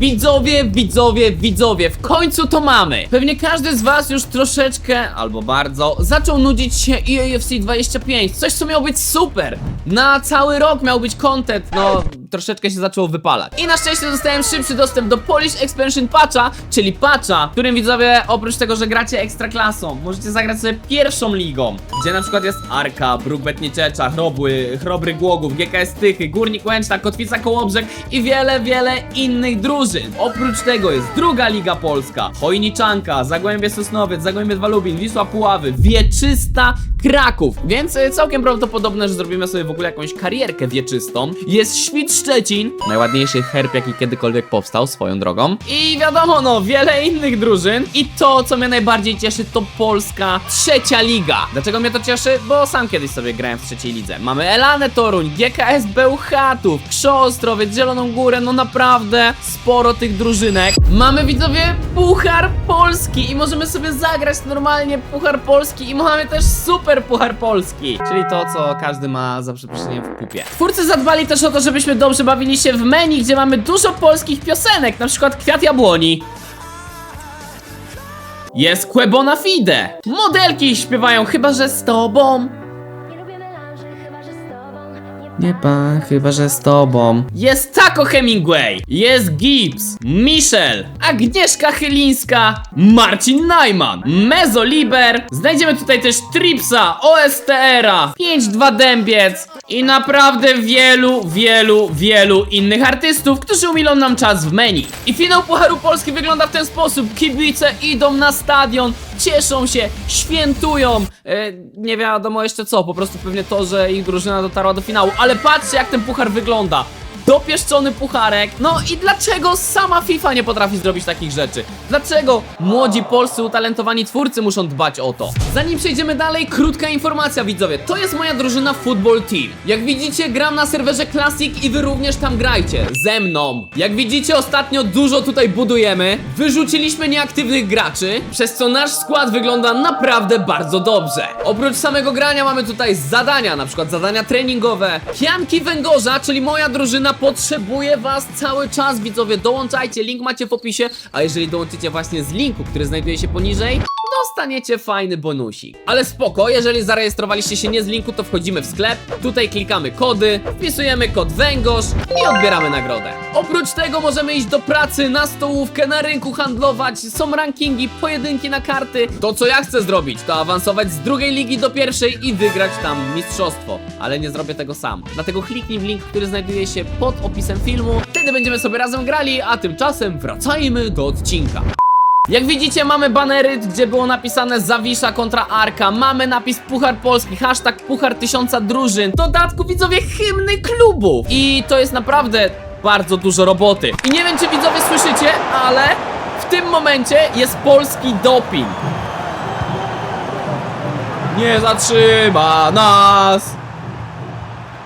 Widzowie, widzowie, widzowie, w końcu to mamy! Pewnie każdy z was już troszeczkę, albo bardzo, zaczął nudzić się EAFC 25, coś co miało być super! Na cały rok miał być content, no troszeczkę się zaczęło wypalać. I na szczęście dostałem szybszy dostęp do Polish Expansion Patcha, czyli patcha, w którym widzowie, oprócz tego, że gracie ekstraklasą, możecie zagrać sobie pierwszą ligą, gdzie na przykład jest Arka, Brookbet Nieczecza, Chrobły, Chrobry Głogów, GKS Tychy, Górnik Łęczna, Kotwica Kołobrzeg i wiele, wiele innych drużyn. Oprócz tego jest druga Liga Polska, Chojniczanka, Zagłębie Sosnowiec, Zagłębie Dwa Lubin, Wisła Puławy, Wieczysta Kraków, więc y, całkiem prawdopodobne, że zrobimy sobie w ogóle jakąś karierkę wieczystą. Jest Świt Szczecin, najładniejszy herb jaki kiedykolwiek powstał swoją drogą. I wiadomo no, wiele innych drużyn i to co mnie najbardziej cieszy to Polska trzecia liga. Dlaczego mnie to cieszy? Bo sam kiedyś sobie grałem w trzeciej lidze. Mamy Elanę Toruń, GKS Bełchatów, Krzoostrowiec, Zieloną Górę, no naprawdę sporo tych drużynek. Mamy widzowie Puchar Polski i możemy sobie zagrać normalnie Puchar Polski i mamy też Super Puchar Polski, czyli to co każdy ma za przeproszeniem w kupie. Twórcy zadbali też o to, żebyśmy dobrze bawili się w menu, gdzie mamy dużo polskich piosenek, na przykład Kwiat Jabłoni. Jest Quebona Fide! Modelki śpiewają chyba, że z tobą. Nie pan, chyba że z tobą. Jest Taco Hemingway, jest Gibbs, Michel, Agnieszka Chylińska, Marcin Najman, Mezo Liber. Znajdziemy tutaj też Tripsa, OSTR-a, 5-2 Dębiec i naprawdę wielu, wielu, wielu innych artystów, którzy umilą nam czas w menu. I finał Pucharu Polski wygląda w ten sposób. Kibice idą na stadion, cieszą się, świętują. E, nie wiadomo jeszcze co, po prostu pewnie to, że ich drużyna dotarła do finału. Ale patrzcie jak ten puchar wygląda. Dopieszczony pucharek. No i dlaczego sama FIFA nie potrafi zrobić takich rzeczy? Dlaczego młodzi polscy utalentowani twórcy muszą dbać o to? Zanim przejdziemy dalej, krótka informacja widzowie. To jest moja drużyna Football Team. Jak widzicie, gram na serwerze Classic i wy również tam grajcie. Ze mną. Jak widzicie, ostatnio dużo tutaj budujemy. Wyrzuciliśmy nieaktywnych graczy, przez co nasz skład wygląda naprawdę bardzo dobrze. Oprócz samego grania mamy tutaj zadania, na przykład zadania treningowe. Pianki węgorza, czyli moja drużyna potrzebuje was cały czas, widzowie. Dołączajcie, link macie w opisie, a jeżeli dołączycie właśnie z linku, który znajduje się poniżej, dostaniecie fajny bonusik. Ale spoko, jeżeli zarejestrowaliście się nie z linku, to wchodzimy w sklep, tutaj klikamy kody, wpisujemy kod węgorz i odbieramy nagrodę. Oprócz tego możemy iść do pracy, na stołówkę, na rynku handlować, są rankingi, pojedynki na karty. To co ja chcę zrobić, to awansować z drugiej ligi do pierwszej i wygrać tam mistrzostwo. Ale nie zrobię tego sam. Dlatego kliknij w link, który znajduje się pod opisem filmu. Wtedy będziemy sobie razem grali, a tymczasem wracajmy do odcinka. Jak widzicie mamy banery, gdzie było napisane Zawisza kontra Arka. Mamy napis Puchar Polski, hashtag Puchar Tysiąca Drużyn. W dodatku widzowie hymny klubów. I to jest naprawdę bardzo dużo roboty. I nie wiem czy widzowie słyszycie, ale w tym momencie jest polski doping. Nie zatrzyma nas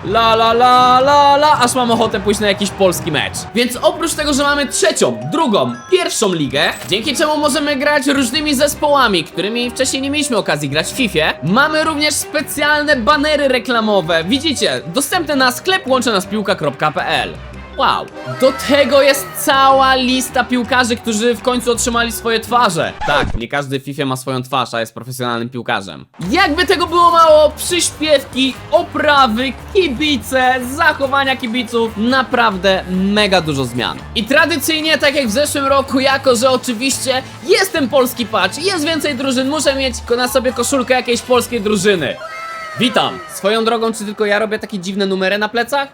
La la la la la, aż mam ochotę pójść na jakiś polski mecz. Więc oprócz tego, że mamy trzecią, drugą, pierwszą ligę, dzięki czemu możemy grać różnymi zespołami, którymi wcześniej nie mieliśmy okazji grać w FIFA, mamy również specjalne banery reklamowe. Widzicie, dostępne na sklep łączę nas piłka.pl. Wow. Do tego jest cała lista piłkarzy, którzy w końcu otrzymali swoje twarze. Tak, nie każdy w FIFA ma swoją twarz, a jest profesjonalnym piłkarzem. Jakby tego było mało, przyśpiewki, oprawy, kibice, zachowania kibiców, naprawdę mega dużo zmian. I tradycyjnie, tak jak w zeszłym roku, jako że oczywiście jestem polski patch, jest więcej drużyn, muszę mieć na sobie koszulkę jakiejś polskiej drużyny. Witam! Swoją drogą, czy tylko ja robię takie dziwne numery na plecach?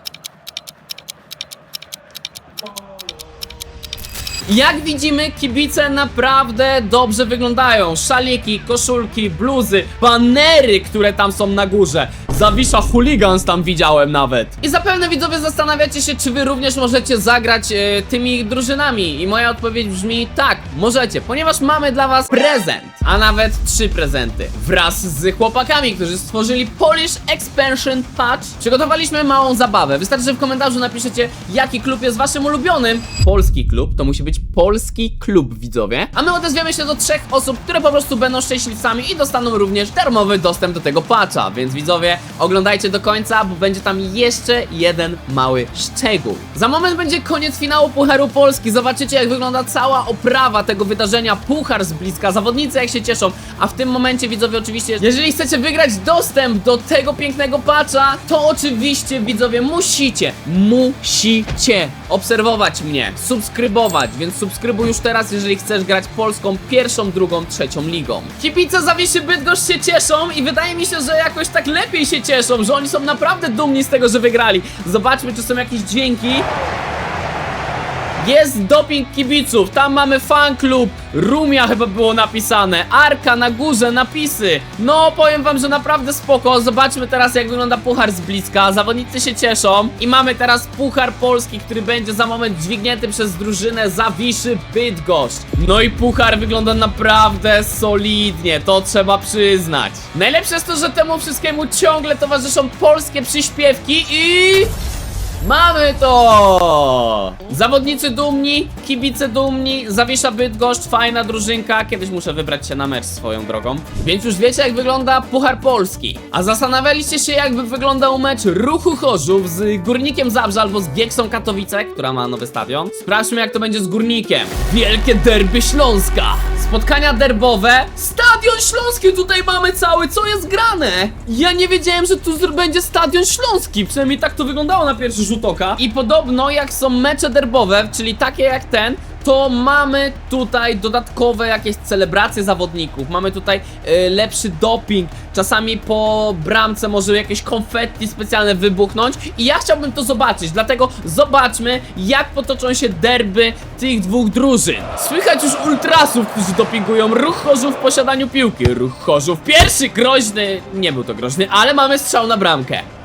Jak widzimy, kibice naprawdę dobrze wyglądają. Szaliki, koszulki, bluzy, banery, które tam są na górze. Zawisza hooligans tam widziałem nawet. I zapewne widzowie zastanawiacie się, czy wy również możecie zagrać e, tymi drużynami. I moja odpowiedź brzmi tak, możecie, ponieważ mamy dla was prezent. A nawet trzy prezenty. Wraz z chłopakami, którzy stworzyli Polish Expansion Patch, przygotowaliśmy małą zabawę. Wystarczy, że w komentarzu napiszecie, jaki klub jest waszym ulubionym. Polski klub, to musi być polski klub, widzowie. A my odezwiemy się do trzech osób, które po prostu będą szczęśliwcami i dostaną również darmowy dostęp do tego patcha. Więc widzowie, Oglądajcie do końca, bo będzie tam jeszcze jeden mały szczegół. Za moment będzie koniec finału Pucharu Polski. Zobaczycie, jak wygląda cała oprawa tego wydarzenia. Puchar z bliska, zawodnicy jak się cieszą. A w tym momencie, widzowie, oczywiście, jeżeli chcecie wygrać dostęp do tego pięknego patcha, to oczywiście, widzowie, musicie, musicie obserwować mnie, subskrybować, więc subskrybuj już teraz, jeżeli chcesz grać polską pierwszą, drugą, trzecią ligą. Kibice Zawiszy Bydgoszcz się cieszą i wydaje mi się, że jakoś tak lepiej się cieszą, że oni są naprawdę dumni z tego, że wygrali. Zobaczmy, czy są jakieś dźwięki. Jest doping kibiców, tam mamy fan klub, Rumia chyba było napisane, Arka na górze, napisy. No, powiem wam, że naprawdę spoko. Zobaczmy teraz, jak wygląda puchar z bliska. Zawodnicy się cieszą i mamy teraz puchar polski, który będzie za moment dźwignięty przez drużynę Zawiszy Bydgoszcz. No i puchar wygląda naprawdę solidnie, to trzeba przyznać. Najlepsze jest to, że temu wszystkiemu ciągle towarzyszą polskie przyśpiewki i... Mamy to! Zawodnicy dumni, kibice dumni, Zawisza Bydgoszcz, fajna drużynka. Kiedyś muszę wybrać się na mecz swoją drogą. Więc już wiecie, jak wygląda Puchar Polski. A zastanawialiście się, jakby wyglądał mecz Ruchu Chorzów z Górnikiem Zabrze albo z Gieksą Katowice, która ma nowy stadion. Sprawdźmy, jak to będzie z Górnikiem. Wielkie derby Śląska. Spotkania derbowe. Stadion Śląski tutaj mamy cały, co jest grane? Ja nie wiedziałem, że tu będzie Stadion Śląski. Przynajmniej tak to wyglądało na pierwszy rzut oka. I podobno jak są mecze derbowe, czyli takie jak ten, to mamy tutaj dodatkowe jakieś celebracje zawodników. Mamy tutaj y, lepszy doping. Czasami po bramce może jakieś konfetti specjalne wybuchnąć. I ja chciałbym to zobaczyć. Dlatego zobaczmy, jak potoczą się derby tych dwóch drużyn. Słychać już ultrasów, którzy dopingują ruch Chorzów w posiadaniu piłki. Ruch Chorzów pierwszy groźny. Nie był to groźny, ale mamy strzał na bramkę.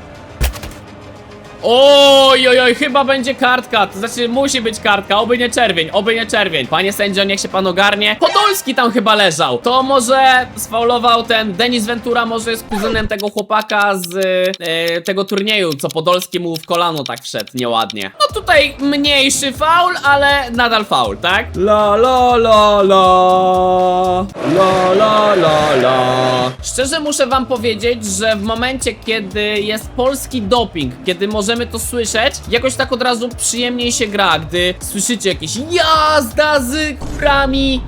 Oj, oj, oj, chyba będzie kartka, to znaczy musi być kartka, oby nie czerwień, oby nie czerwień. Panie sędzio, niech się pan ogarnie. Podolski tam chyba leżał. To może sfaulował ten Denis Ventura, może jest kuzynem tego chłopaka z e, tego turnieju, co Podolski mu w kolano tak wszedł nieładnie. No tutaj mniejszy faul, ale nadal faul, tak? La la la la La la la la Szczerze muszę wam powiedzieć, że w momencie, kiedy jest polski doping, kiedy możemy to słyszeć, jakoś tak od razu przyjemniej się gra, gdy słyszycie jakieś jazda z kurami,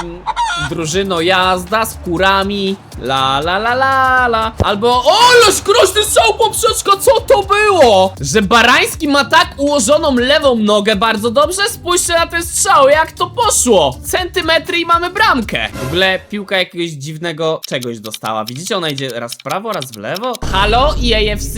ym, drużyno jazda z kurami, la la la la la, albo ależ groźny strzał poprzeczka, co to było? Że Barański ma tak ułożoną lewą nogę bardzo dobrze, spójrzcie na ten strzał, jak to poszło, centymetry i mamy bramkę. W ogóle piłka jakiegoś dziwnego czegoś dostała, widzicie, ona idzie raz w prawo, raz w lewo. Halo, EAFC?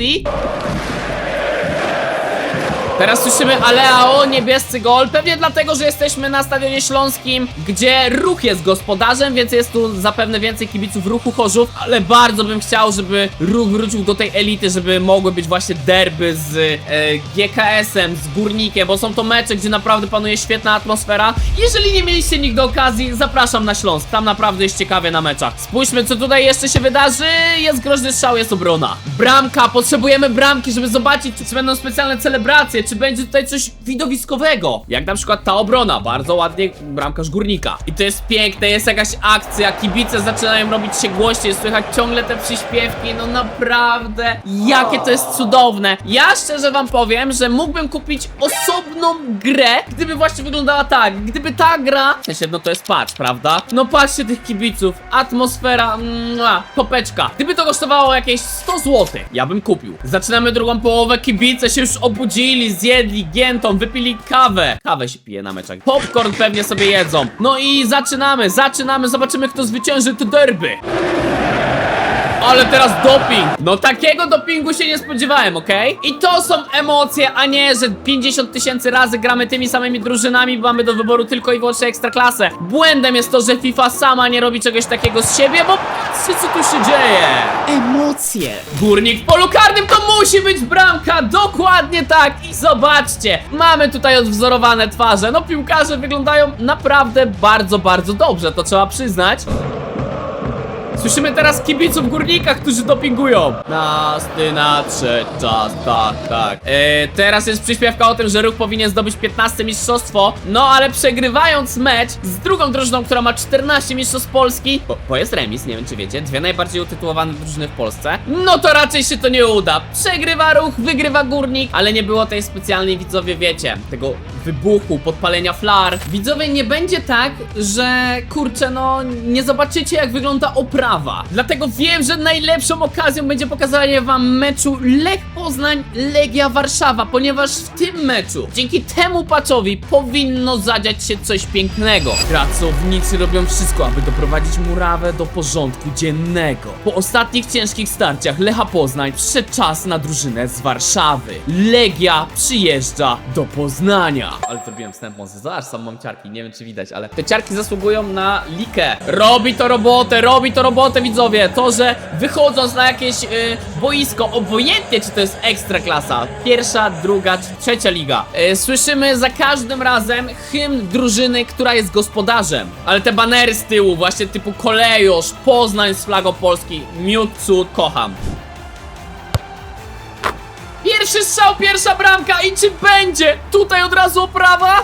Teraz słyszymy Aleao, niebiescy gol. Pewnie dlatego, że jesteśmy na stadionie śląskim, gdzie ruch jest gospodarzem, więc jest tu zapewne więcej kibiców ruchu Chorzów. Ale bardzo bym chciał, żeby ruch wrócił do tej elity, żeby mogły być właśnie derby z e, GKS-em, z górnikiem, bo są to mecze, gdzie naprawdę panuje świetna atmosfera. Jeżeli nie mieliście nigdy okazji, zapraszam na Śląsk. Tam naprawdę jest ciekawie na meczach. Spójrzmy, co tutaj jeszcze się wydarzy. Jest groźny strzał, jest obrona. Bramka, potrzebujemy bramki, żeby zobaczyć, czy będą specjalne celebracje, czy będzie tutaj coś widowiskowego. Jak na przykład ta obrona, bardzo ładnie bramkarz górnika. I to jest piękne, jest jakaś akcja, kibice zaczynają robić się głośniej, słychać ciągle te przyśpiewki, no naprawdę, jakie to jest cudowne. Ja szczerze wam powiem, że mógłbym kupić osobną grę, gdyby właśnie wyglądała tak, gdyby ta gra, w no to jest patch, prawda? No patrzcie tych kibiców, atmosfera, mua, popeczka. Gdyby to kosztowało jakieś 100 zł, ja bym kupił. Zaczynamy drugą połowę, kibice się już obudzili, zjedli giętą, wypili kawę. Kawę się pije na meczach. Popcorn pewnie sobie jedzą. No i zaczynamy, zaczynamy, zobaczymy kto zwycięży te derby. Ale teraz doping! No takiego dopingu się nie spodziewałem, okej? I to są emocje, a nie, że 50 tysięcy razy gramy tymi samymi drużynami, bo mamy do wyboru tylko i wyłącznie ekstraklasę. Błędem jest to, że FIFA sama nie robi czegoś takiego z siebie, bo patrzcie co tu się dzieje. Emocje. Górnik w polu karnym to musi być bramka, dokładnie tak. I zobaczcie, mamy tutaj odwzorowane twarze. No piłkarze wyglądają naprawdę bardzo, bardzo dobrze, to trzeba przyznać. Słyszymy teraz kibiców górnika, którzy dopingują. Nas, ty nadszedł czas, tak, tak. E, teraz jest przyśpiewka o tym, że ruch powinien zdobyć 15 mistrzostwo. No ale przegrywając mecz z drugą drużyną, która ma 14 mistrzostw Polski, bo, bo jest remis, nie wiem czy wiecie, dwie najbardziej utytułowane drużyny w Polsce. No to raczej się to nie uda. Przegrywa ruch, wygrywa górnik, ale nie było tej specjalnej widzowie, wiecie, tego wybuchu, podpalenia flar. Widzowie, nie będzie tak, że kurczę, no nie zobaczycie jak wygląda oprawa. Dlatego wiem, że najlepszą okazją będzie pokazanie wam meczu Lech Poznań Legia Warszawa, ponieważ w tym meczu dzięki temu patchowi powinno zadziać się coś pięknego. Pracownicy robią wszystko, aby doprowadzić murawę do porządku dziennego. Po ostatnich ciężkich starciach Lecha Poznań przyszedł czas na drużynę z Warszawy. Legia przyjeżdża do Poznania. Ale zrobiłem wstęp mocny, zobacz, sam mam ciarki, nie wiem czy widać, ale te ciarki zasługują na likę. Robi to robotę, robi to robotę widzowie. To, że wychodząc na jakieś y, boisko, obojętnie czy to jest ekstra klasa, pierwsza, druga trzecia liga, y, słyszymy za każdym razem hymn drużyny, która jest gospodarzem. Ale te banery z tyłu, właśnie typu Kolejosz, Poznań z flagą Polski, miód, cud, kocham. Pierwszy strzał, pierwsza bramka i czy będzie tutaj od razu oprawa?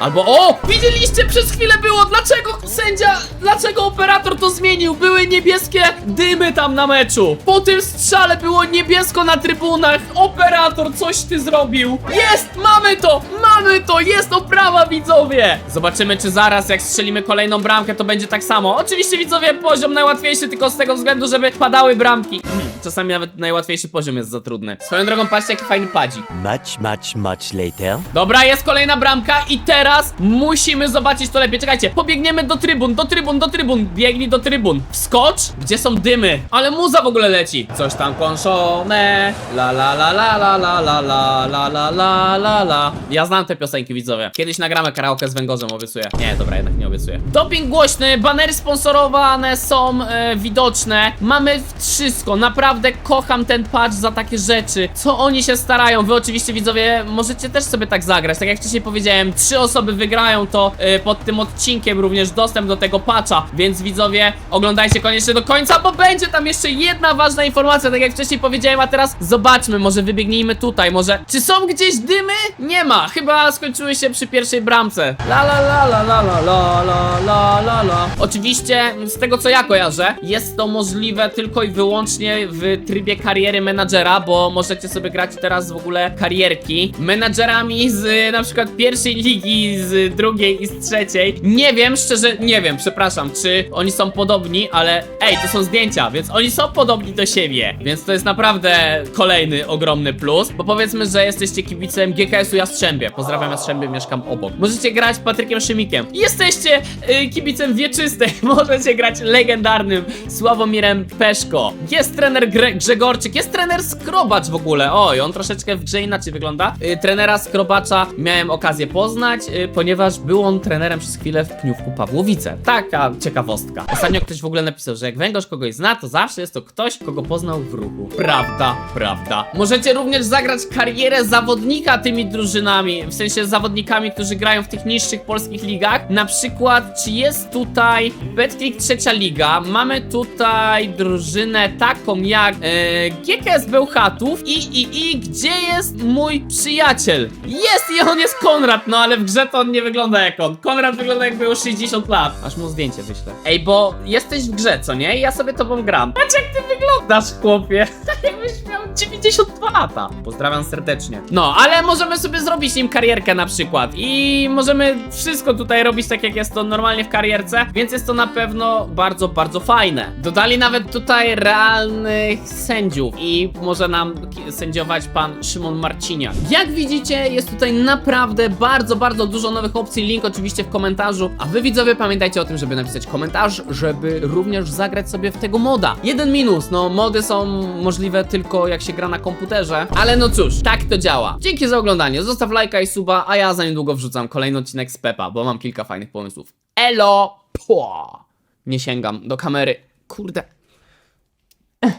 Albo o! Widzieliście przez chwilę było, dlaczego sędzia, dlaczego operator to zmienił? Były niebieskie dymy tam na meczu. Po tym strzale było niebiesko na trybunach. Operator, coś ty zrobił. Jest! Mamy to! Mamy to! Jest oprawa, widzowie! Zobaczymy, czy zaraz, jak strzelimy kolejną bramkę, to będzie tak samo. Oczywiście, widzowie, poziom najłatwiejszy, tylko z tego względu, żeby padały bramki. Hmm, Czasami nawet najłatwiejszy poziom jest za trudny. Swoją drogą, patrzcie, jaki fajny padzik. Much, much, much later. Dobra, jest kolejna bramka i teraz musimy zobaczyć to lepiej. Czekajcie, pobiegniemy do trybun, do trybun, do trybun. Biegnij do trybun. Wskocz, gdzie są dymy. Ale muza w ogóle leci. Coś tam kąszone. La la la la la la la la la la la la la. Ja znam te piosenki, widzowie. Kiedyś nagramy karaoke z węgorzem, obiecuję. Nie, dobra, jednak nie obiecuję. Doping głośny, banery sponsorowane są e, widoczne. Mamy wszystko. Naprawdę kocham ten patch za takie rzeczy. Co oni się starają. Wy oczywiście, widzowie, możecie też sobie tak zagrać. Tak jak wcześniej powiedziałem, trzy osoby wygrają to e, pod tym odcinkiem również dostęp do tego patcha. Więc widzowie, oglądajcie koniecznie do końca, bo będzie tam jeszcze jedna ważna informacja, tak jak wcześniej powiedziałem, a teraz zobaczmy, może wybiegnijmy tutaj, może... Czy są gdzieś dymy? Nie ma, chyba skończyły się przy pierwszej bramce. La la la la la la la la la la. Oczywiście, z tego co ja kojarzę, jest to możliwe tylko i wyłącznie w trybie kariery menadżera, bo możecie sobie grać teraz w ogóle karierki menadżerami z na przykład pierwszej ligi, z drugiej i z trzeciej. Nie wiem, szczerze, nie wiem, przepraszam, czy oni są podobni, ale ej, to są zdjęcia, więc oni są podobni do siebie, więc to jest naprawdę kolejny ogromny plus, bo powiedzmy, że jesteście kibicem GKS-u Jastrzębie. Pozdrawiam Jastrzębie, mieszkam obok. Możecie grać Patrykiem Szymikiem. Jesteście y, kibicem wieczystej, możecie grać legendarnym Sławomirem Peszko. Jest trener Gre Grzegorczyk, jest trener Skrobacz w ogóle. Oj, on troszeczkę w grze inaczej wygląda. Y, trenera Skrobacza miałem okazję poznać, y, ponieważ był on trenerem przez chwilę w Pniówku Pawłowice. Taka ciekawostka. Ostatnio ktoś w ogóle napisał, że jak węgorz kogoś zna, to zawsze jest to ktoś, kogo poznał w ruchu. Prawda, prawda. Możecie również zagrać karierę zawodnika tymi drużynami, w sensie zawodnikami, którzy grają w tych niższych polskich ligach. Na przykład, czy jest tutaj Betclick trzecia liga, mamy tutaj drużynę taką jak e, GKS Bełchatów i, i, i gdzie jest mój przyjaciel? Jest i on jest Konrad, no ale w grze to on nie wygląda jak on. Konrad wygląda jakby miał 60 lat. Aż mu zdjęcie wyślę. Ej, bo jesteś w grze, co nie? I Ja sobie tobą gram. Patrz jak ty wyglądasz, chłopie. Jakbyś miał 92 lata. Pozdrawiam serdecznie. No, ale możemy sobie zrobić nim karierkę na przykład. I możemy wszystko tutaj robić tak, jak jest to normalnie w karierce. Więc jest to na pewno bardzo, bardzo fajne. Dodali nawet tutaj realnych sędziów. I może nam sędziować pan Szymon Marciniak. Jak widzicie, jest tutaj naprawdę bardzo, bardzo dużo nowych opcji. Link oczywiście w komentarzu. A wy widzowie pamiętajcie o tym, żeby napisać komentarz, żeby również zagrać sobie w tego moda. Jeden minus, no mody są możliwe tylko jak się gra na komputerze. Ale no cóż, tak to działa. Dzięki za oglądanie. Zostaw lajka i suba, a ja za niedługo wrzucam kolejny odcinek z Pepa, bo mam kilka fajnych pomysłów. Elo! Pła! Nie sięgam do kamery. Kurde.